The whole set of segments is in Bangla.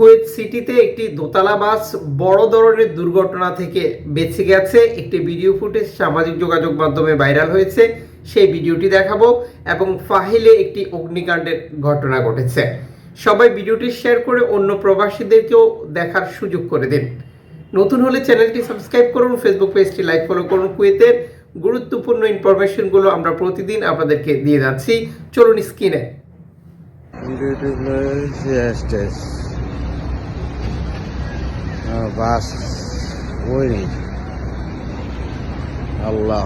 কুয়েত সিটিতে একটি দোতলা বাস বড় ধরনের দুর্ঘটনা থেকে বেঁচে গেছে। একটি ভিডিও ফুটেজ সামাজিক যোগাযোগ মাধ্যমে ভাইরাল হয়েছে। সেই ভিডিওটি দেখাবো এবং ফাহিলে একটি অগ্নিকাণ্ডের ঘটনা ঘটেছে। সবাই ভিডিওটি শেয়ার করে অন্য প্রবাসীদেরকেও দেখার সুযোগ করে দিন। নতুন হলে চ্যানেলটি সাবস্ক্রাইব করুন, ফেসবুক পেজটি লাইক, ফলো করুন কুয়েতের গুরুত্বপূর্ণ ইনফরমেশনগুলো আমরা প্রতিদিন আপনাদেরকে দিয়ে যাচ্ছি। চলুন স্ক্রিনে। বাস ওই নেই আল্লাহ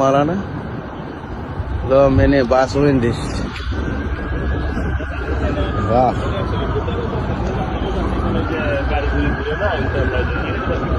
मारा ना तो मैंने बास विंडिश वाह Nacional.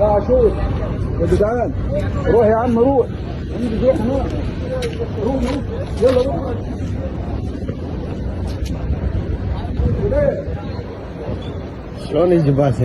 يا شوف يا جدعان روح يا عم روح. عندي روح هناك روح روح. يلا روح؟ شلون يجي باس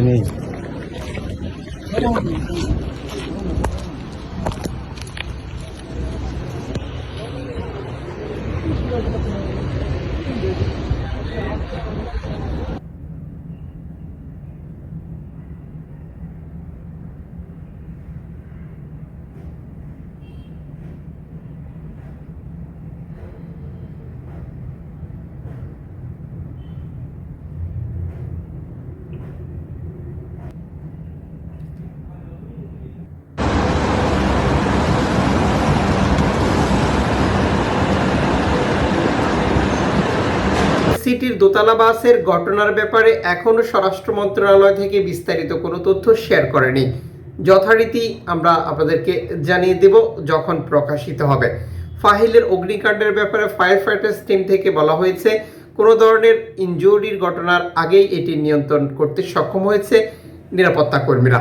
সিটির দোতলা বাসের ঘটনার ব্যাপারে এখনও স্বরাষ্ট্র মন্ত্রণালয় থেকে বিস্তারিত কোনো তথ্য শেয়ার করেনি। যথারীতি আমরা আপনাদেরকে জানিয়ে দেব যখন প্রকাশিত হবে। ফাহিলের অগ্নিকাণ্ডের ব্যাপারে ফায়ার ফাইটার্স টিম থেকে বলা হয়েছে, কোনো ধরনের ইনজুরির ঘটনার আগেই এটি নিয়ন্ত্রণ করতে সক্ষম হয়েছে নিরাপত্তা কর্মীরা।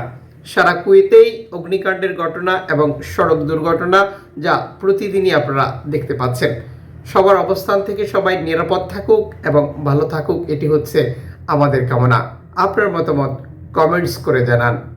সারা কুয়েতেই অগ্নিকাণ্ডের ঘটনা এবং সড়ক দুর্ঘটনা যা প্রতিদিনই আপনারা দেখতে পাচ্ছেন। সবার অবস্থান থেকে সবাই নিরাপদ থাকুক এবং ভালো থাকুক, এটি হচ্ছে আমাদের কামনা। আপনার মতামত কমেন্টস করে জানান।